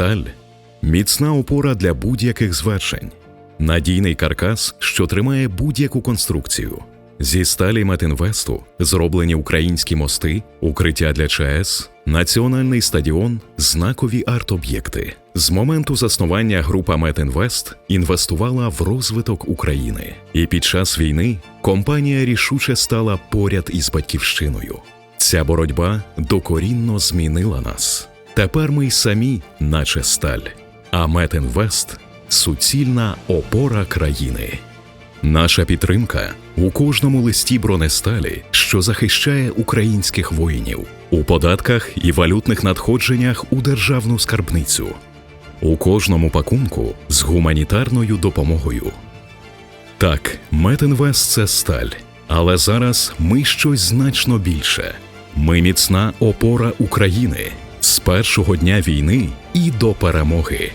Сталь міцна опора для будь-яких звершень, надійний каркас, що тримає будь-яку конструкцію. Зі сталі Метінвесту зроблені українські мости, укриття для ЧАЕС, національний стадіон, знакові арт-об'єкти. З моменту заснування група Метінвест інвестувала в розвиток України, і під час війни компанія рішуче стала поряд із батьківщиною. Ця боротьба докорінно змінила нас. Тепер ми й самі, наче сталь, а Метінвест суцільна опора країни. Наша підтримка у кожному листі бронесталі, що захищає українських воїнів, у податках і валютних надходженнях у державну скарбницю, у кожному пакунку з гуманітарною допомогою. Так, Метинвест це сталь, але зараз ми щось значно більше. Ми міцна опора України з першого дня війни і до перемоги.